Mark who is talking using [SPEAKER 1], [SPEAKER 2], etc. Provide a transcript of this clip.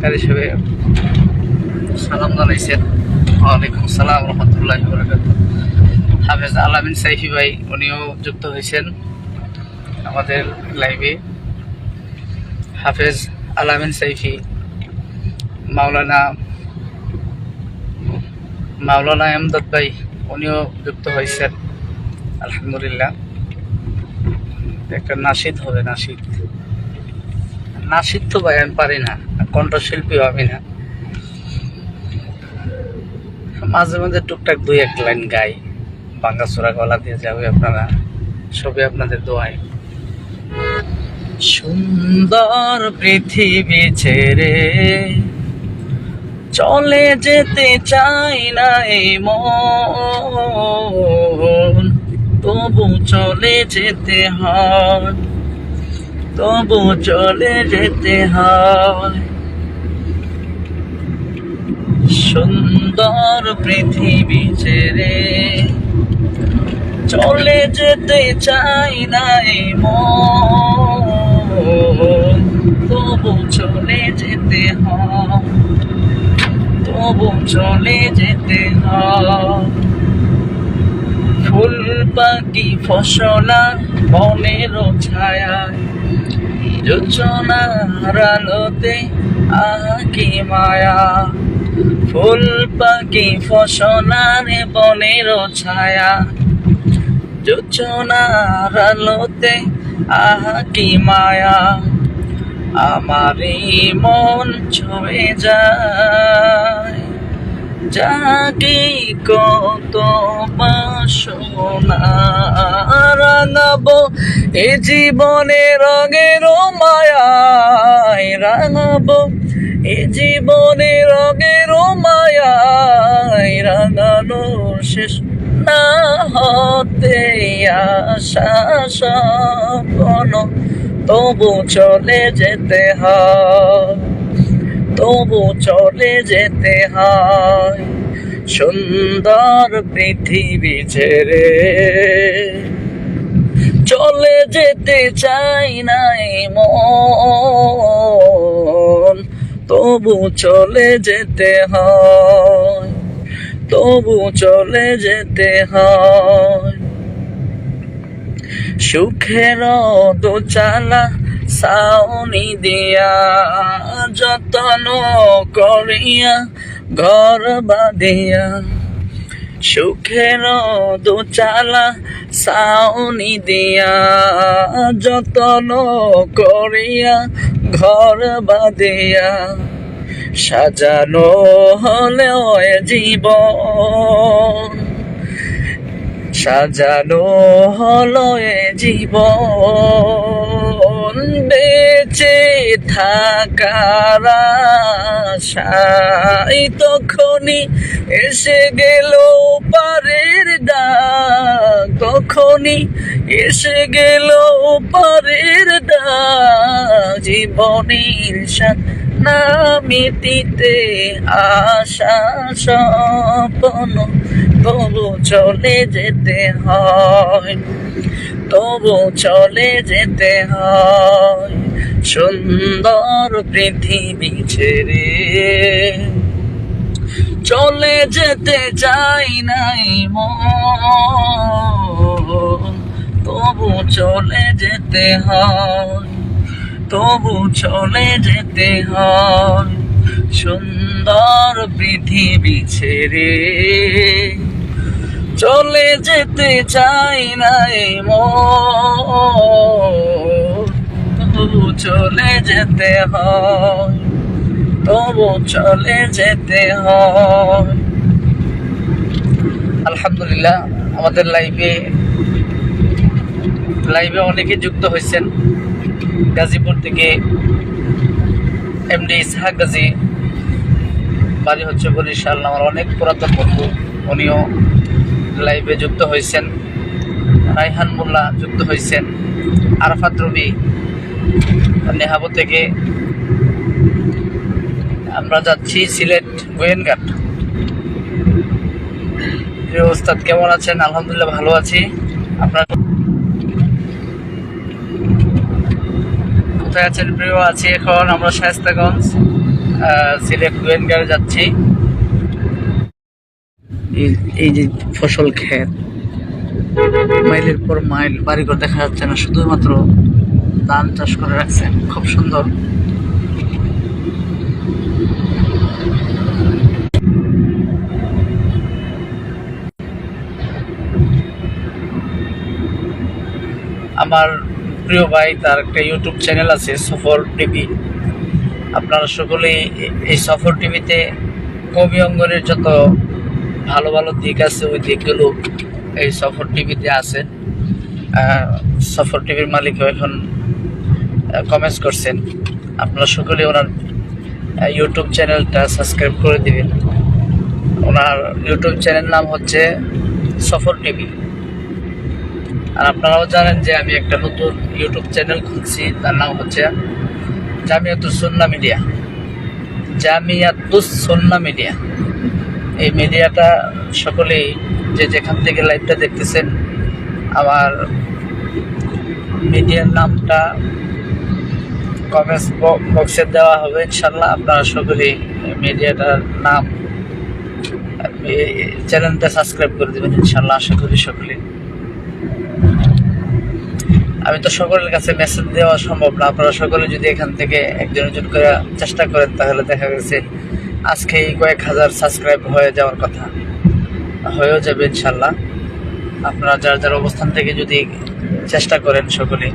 [SPEAKER 1] কারি সাহেব সালাম জানাইছেন। ওয়ালাইকুম সালাম রহমতুল্লাহ হাফেজ আলামিন সাইফি ভাই, উনিও যুক্ত হয়েছেন আমাদের লাইভে। হাফেজ আলামিন সাইফি, মাওলানা মাওলানা এমদাদ ভাই, উনিও যুক্ত হয়েছেন। আলহামদুলিল্লাহ। একটা নাসিদ হবে, নাসিদ। নাসিদ তো ভাই, আমি পারি না কণ্ঠশিল্পীও আমি না। মাঝে মাঝে টুকটাক দুই এক লাইন গাই বাঙ্গাচোরা গলা দিয়ে যাবে আপনারা, সবই আপনাদের দোয়ায় সুন্দর পৃথিবী ছেড়ে চলে যেতে চাই না এই মন, তবু চলে যেতে হয়। তবু চলে যেতে হয়। সুন্দর পৃথিবী ছেড়ে চলে যেতে চাই নাই মন। তবু চলে যেতে হয়। তবু চলে যেতে হয়। ফুল পাখি ফসলা বনের ছায়ায় যোজনার আলোতে আকি মায়া। ফুল পাখি ফসলার বনের ছায়া। যোজনার আলোতে আকি মায়া। আমারই মন ছুঁয়ে যায়। যাকে কত বাসনা রাঙাবো এ জীবনে রঙের মায়ায় রাঙাবো। এ জীবনে রঙের মায়ায় রাঙানো শেষ না হতে আশা তবু চলে যেতে হয়, তবু চলে যেতে হয়। সুন্দর পৃথিবী ছেড়ে চলে যেতে চাই নাই মন তবু চলে যেতে হয়, তবু চলে যেতে হয়। সুখের দোচালা সাউনি দিয়া যতন করিয়া ঘর বাঁধিয়া সুখের দোচালা সাউনি দিয়া যতন করিয়া ঘর বাঁধিয়া। সাজানো হলে জীবন সাজানো হলো এ জীবন, বেঁচে থাকার আশাই তখনই এসে গেল পারের ডাক। তখনই এসে গেল পারের ডাক। জীবনের সাথ না মিটিতে আশা স্বপ্ন, তবু চলে যেতে হয়। তবু চলে যেতে হয় সুন্দর পৃথিবী ছেড়ে। চলে যেতে চাই নাই মন, তবু চলে যেতে হয়। তবু চলে যেতে হয়। সুন্দর পৃথিবী ছেড়ে। চলে যেতে চাই মন। তবু চলে যেতে হয়। তবু চলে যেতে হয়। আলহামদুলিল্লাহ, আমাদের লাইফে লাইভে অনেকে যুক্ত হয়েছেন। গাজীপুর থেকে এমডি ইসহাক গাজী, বাড়ি হচ্ছে বরিশাল, আমার অনেক পুরাতন বন্ধু, উনিও লাইভে যুক্ত হয়েছেন রাইহান মোল্লা যুক্ত হয়েছেন, আরাফাত রবি, নেহাবো থেকে। আমরা যাচ্ছি সিলেট গোয়েনঘাট। ওস্তাদ, কেমন আছেন? আলহামদুলিল্লাহ, ভালো আছি। আপনার কোথায় আছেন আছি এখন, আমরা শায়স্তাগঞ্জ সিলেট গোয়েন্দারে যাচ্ছি। এই যে ফসল ক্ষেত, মাইলের পর মাইল, বাড়িঘর দেখা যাচ্ছে না, শুধুমাত্র ধান চাষ করে রাখছেন খুব সুন্দর। আমার প্রিয় ভাই, তার একটা ইউটিউব চ্যানেল আছে, সফর টিভি। আপনারা সকলেই এই সফর টিভিতে কবি অঙ্গনের যত ভালো ভালো দিক আছে, ওই দিকগুলো এই সফর টিভিতে আছে। সফর টিভির মালিকও এখন কমেন্টস করছেন। আপনারা সকলে ওনার ইউটিউব চ্যানেলটা সাবস্ক্রাইব করে দিবেন। ওনার ইউটিউব চ্যানেল নাম হচ্ছে সফর টিভি। আর আপনারাও জানেন যে আমি একটা নতুন ইউটিউব চ্যানেল খুলছি, তার নাম হচ্ছে জামিয়াতুস সুন্না মিডিয়া। জামিয়াতুস সুন্না মিডিয়া। এই মিডিয়াটা সকলেই যে যেখান থেকে লাইভটা দেখতেছেন, আমার মিডিয়ার নামটা কমেন্টস বক্সে দেওয়া হবে ইনশাল্লাহ। আপনারা সকলেই মিডিয়াটার নাম চ্যানেলটা সাবস্ক্রাইব করে দেবেন ইনশাল্লাহ। আশা করি সকলে আমি তো সকলের কাছে মেসেজ দেওয়া সম্ভব না। আপনারা সকলে যদি এখান থেকে একজন একজন করে চেষ্টা করেন, তাহলে দেখা গেছে আজকেই কয়েক হাজার সাবস্ক্রাইব হয়ে যাওয়ার কথা। হয়েও যাবে ইনশাল্লাহ। আপনারা যার যার অবস্থান থেকে যদি চেষ্টা করেন সকলে।